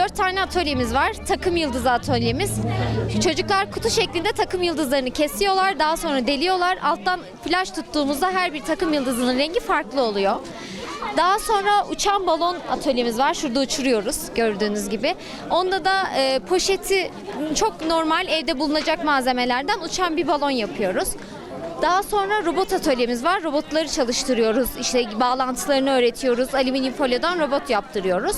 Dört tane atölyemiz var. Takım yıldızı atölyemiz. Çocuklar kutu şeklinde takım yıldızlarını kesiyorlar. Daha sonra deliyorlar. Alttan flash tuttuğumuzda her bir takım yıldızının rengi farklı oluyor. Daha sonra uçan balon atölyemiz var. Şurada uçuruyoruz gördüğünüz gibi. Onda da e, poşeti çok normal evde bulunacak malzemelerden uçan bir balon yapıyoruz. Daha sonra robot atölyemiz var. Robotları çalıştırıyoruz. İşte bağlantılarını öğretiyoruz. Alüminyum folyodan robot yaptırıyoruz.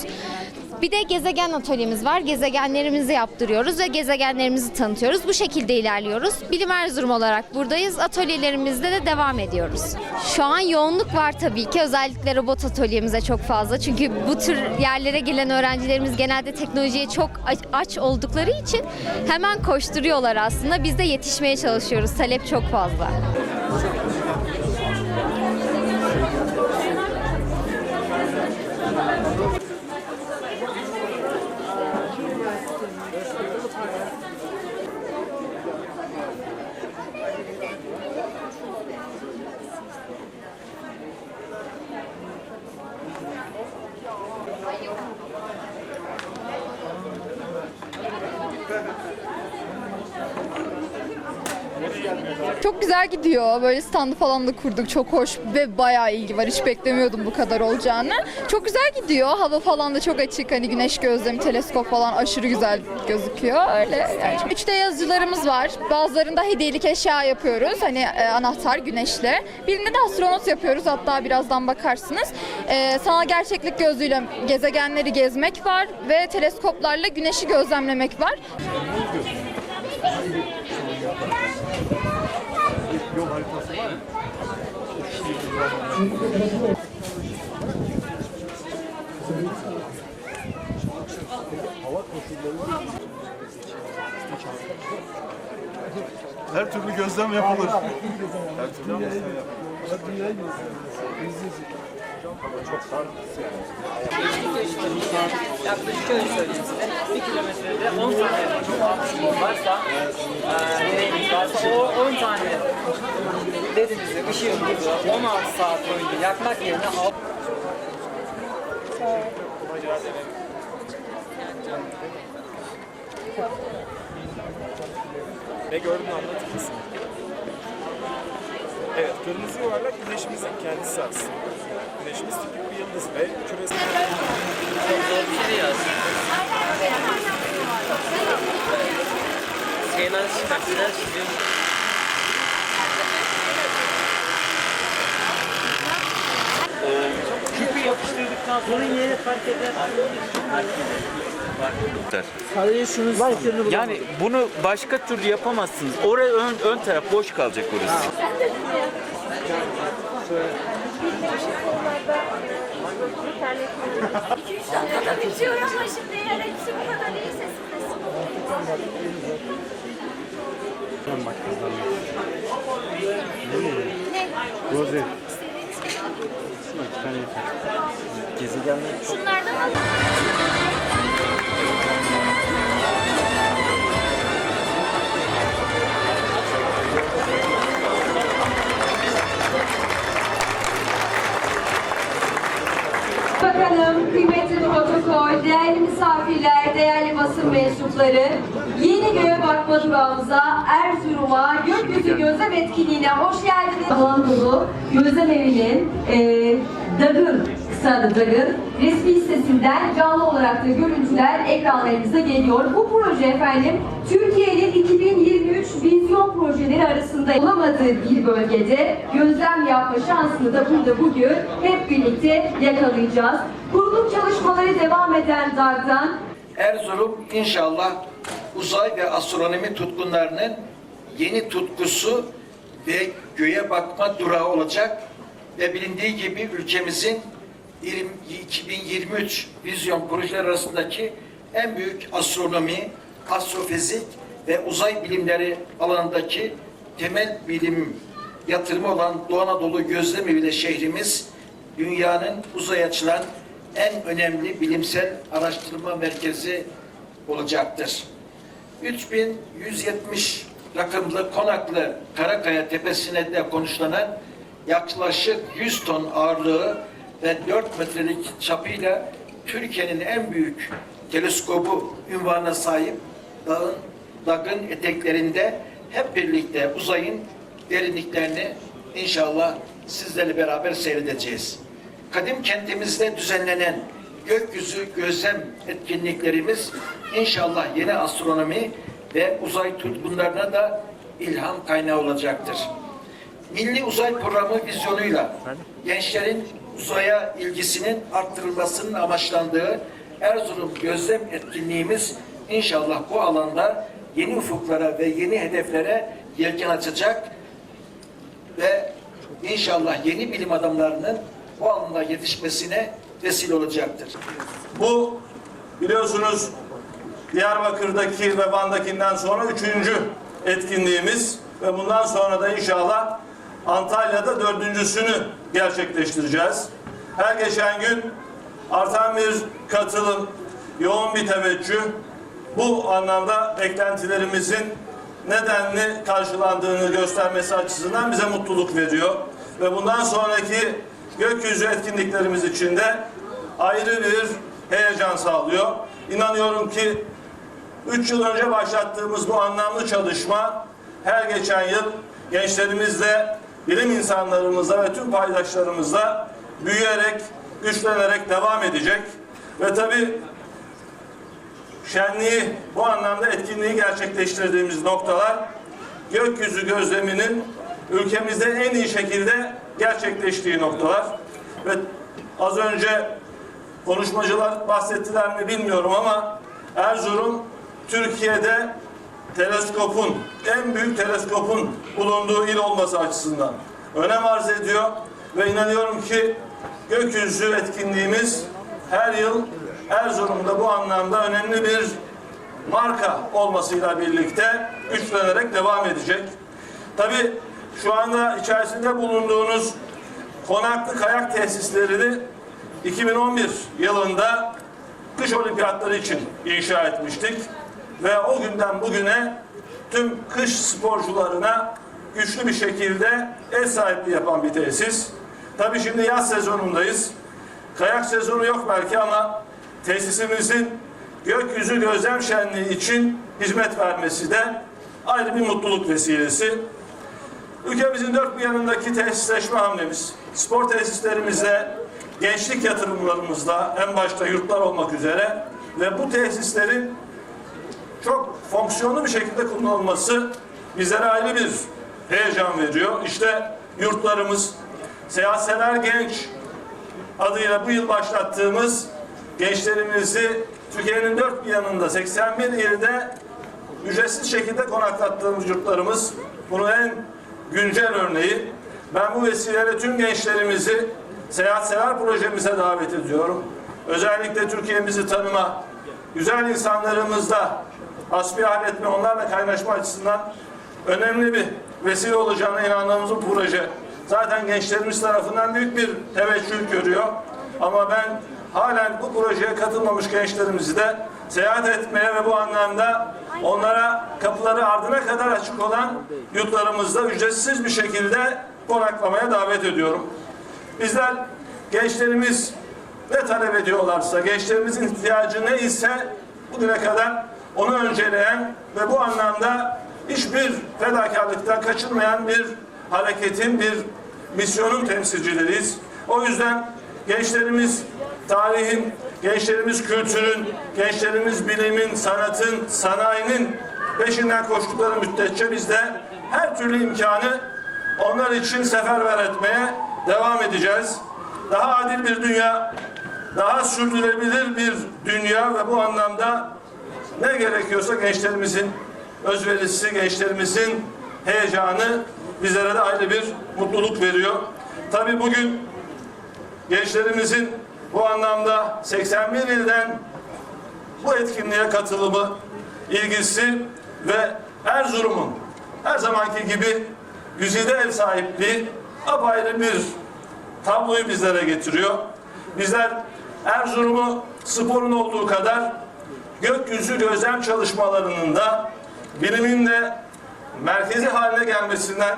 Bir de gezegen atölyemiz var. Gezegenlerimizi yaptırıyoruz ve gezegenlerimizi tanıtıyoruz. Bu şekilde ilerliyoruz. Bilim Erzurum olarak buradayız. Atölyelerimizde de devam ediyoruz. Şu an yoğunluk var tabii ki. Özellikle robot atölyemize çok fazla. Çünkü bu tür yerlere gelen öğrencilerimiz genelde teknolojiye çok aç- oldukları için hemen koşturuyorlar aslında. Biz de yetişmeye çalışıyoruz. Talep çok fazla. Çok güzel gidiyor. Böyle standı falan da kurduk. Çok hoş ve bayağı ilgi var. Hiç beklemiyordum bu kadar olacağını. Çok güzel gidiyor. Hava falan da çok açık. Hani güneş gözlemi, teleskop falan aşırı güzel gözüküyor. Öyle yani. 3D yazıcılarımız var. Bazılarında hediyelik eşya yapıyoruz. Hani e, anahtar güneşle. Birinde de astronot yapıyoruz. Hatta birazdan bakarsınız. E, sanal gerçeklik gözüyle gezegenleri gezmek var ve teleskoplarla güneşi gözlemlemek var. Her türlü gözlem yapılır. Her türlü gözlem yapılır. Yaklaşık şöyle söyleyeyim size. 1 kilometrede 10 tane varsa, eee varsa o 10 dediğimizde ışığı burada 16 saat boyunca yakmak yerine al- Ve gördüğünü anlatır mısın? Evet, kırmızı yuvarlak güneşimizin kendisi aslında. Güneşimiz tipik bir yıldız ve küresi... Şeyler çıkarttılar şimdi. Yapıştırdıktan sonra yeri fark eder. Sadece şunu Yani bunu başka türlü yapamazsınız. Oraya ön, ön taraf boş kalacak orası. dakikada bitiyor ama şimdi eğer hepsi bu kadar iyiyse Şunlardan alın. Bakanım, kıymetli protokol, değerli misafirler, değerli basın mensupları, Yeni Göğe Bakma durağımıza, Erzurum'a, Gökyüzü Gözlem Etkinliği'ne hoş geldiniz. Anadolu Gözlem Evi'nin e, Dagın, kısa adı Dagın, resmi sitesinden canlı olarak da görüntüler ekranlarınıza geliyor. Bu proje efendim, Türkiye'nin 2023 vizyon projeleri arasında olamadığı bir bölgede gözlem yapma şansını da burada bugün hep birlikte yakalayacağız. Kurulum çalışmaları devam eden DAR'dan Erzurum inşallah uzay ve astronomi tutkunlarının yeni tutkusu ve göğe bakma durağı olacak ve bilindiği gibi ülkemizin 20 2023 vizyon projeler arasındaki en büyük astronomi, astrofizik ve uzay bilimleri alanındaki temel bilim yatırımı olan Doğu Anadolu Gözlemevi ile şehrimiz dünyanın uzaya açılan en önemli bilimsel araştırma merkezi olacaktır. 3170 rakımlı Konaklı Karakaya tepesine de konuşlanan yaklaşık 100 ton ağırlığı ve 4 metrelik çapıyla Türkiye'nin en büyük teleskobu ünvanına sahip dağın, dağın eteklerinde hep birlikte uzayın derinliklerini inşallah sizlerle beraber seyredeceğiz. Kadim kentimizde düzenlenen gökyüzü gözlem etkinliklerimiz inşallah yeni astronomi ve uzay tutkunlarına da ilham kaynağı olacaktır. Milli Uzay Programı vizyonuyla gençlerin uzaya ilgisinin arttırılmasının amaçlandığı Erzurum Gözlem etkinliğimiz inşallah bu alanda yeni ufuklara ve yeni hedeflere yelken açacak ve inşallah yeni bilim adamlarının bu alanda yetişmesine vesile olacaktır. Bu biliyorsunuz Diyarbakır'daki ve Van'dakinden sonra üçüncü etkinliğimiz ve bundan sonra da inşallah Antalya'da dördüncüsünü gerçekleştireceğiz. Her geçen gün artan bir katılım, yoğun bir teveccüh bu anlamda beklentilerimizin nedenli karşılandığını göstermesi açısından bize mutluluk veriyor. Ve bundan sonraki gökyüzü etkinliklerimiz için de ayrı bir heyecan sağlıyor. İnanıyorum ki 3 yıl önce başlattığımız bu anlamlı çalışma her geçen yıl gençlerimizle, bilim insanlarımızla ve tüm paydaşlarımızla büyüyerek, güçlenerek devam edecek. Ve tabii şenliği, bu anlamda etkinliği gerçekleştirdiğimiz noktalar gökyüzü gözleminin ülkemizde en iyi şekilde gerçekleştiği noktalar. Ve az önce konuşmacılar bahsettiler mi bilmiyorum ama Erzurum Türkiye'de teleskopun, en büyük teleskopun bulunduğu il olması açısından önem arz ediyor ve inanıyorum ki gökyüzü etkinliğimiz her yıl Erzurum'da bu anlamda önemli bir marka olmasıyla birlikte güçlenerek devam edecek. Tabii şu anda içerisinde bulunduğunuz konaklı kayak tesislerini 2011 yılında kış olimpiyatları için inşa etmiştik. Ve o günden bugüne tüm kış sporcularına güçlü bir şekilde ev sahipliği yapan bir tesis. Tabii şimdi yaz sezonundayız. Kayak sezonu yok belki ama tesisimizin gökyüzü gözlem şenliği için hizmet vermesi de ayrı bir mutluluk vesilesi. Ülkemizin dört bir yanındaki tesisleşme hamlemiz, spor tesislerimizde, gençlik yatırımlarımızda en başta yurtlar olmak üzere ve bu tesislerin çok fonksiyonlu bir şekilde kullanılması bizlere ayrı bir heyecan veriyor. İşte yurtlarımız, seyahatsever genç adıyla bu yıl başlattığımız gençlerimizi Türkiye'nin dört bir yanında 81 ilde ücretsiz şekilde konaklattığımız yurtlarımız bunun en güncel örneği. Ben bu vesileyle tüm gençlerimizi seyahatsever projemize davet ediyorum. Özellikle Türkiye'mizi tanıma, güzel insanlarımızla hasbihal etme, onlarla kaynaşma açısından önemli bir vesile olacağına inandığımız bu proje. Zaten gençlerimiz tarafından büyük bir teveccüh görüyor. Ama ben halen bu projeye katılmamış gençlerimizi de seyahat etmeye ve bu anlamda onlara kapıları ardına kadar açık olan yurtlarımızda ücretsiz bir şekilde konaklamaya davet ediyorum. Bizler gençlerimiz ne talep ediyorlarsa, gençlerimizin ihtiyacı ne ise bugüne kadar onu önceleyen ve bu anlamda hiçbir fedakarlıktan kaçınmayan bir hareketin, bir misyonun temsilcileriyiz. O yüzden gençlerimiz tarihin, gençlerimiz kültürün, gençlerimiz bilimin, sanatın, sanayinin peşinden koştukları müddetçe biz de her türlü imkanı onlar için seferber etmeye devam edeceğiz. Daha adil bir dünya, daha sürdürülebilir bir dünya ve bu anlamda ne gerekiyorsa gençlerimizin özverisi, gençlerimizin heyecanı bizlere de ayrı bir mutluluk veriyor. Tabii bugün gençlerimizin bu anlamda 81 ilden bu etkinliğe katılımı, ilgisi ve Erzurum'un her zamanki gibi güzide ev sahipliği apayrı bir tabloyu bizlere getiriyor. Bizler Erzurum'u sporun olduğu kadar gökyüzü gözlem çalışmalarının da bilimin de merkezi haline gelmesinden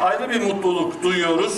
ayrı bir mutluluk duyuyoruz.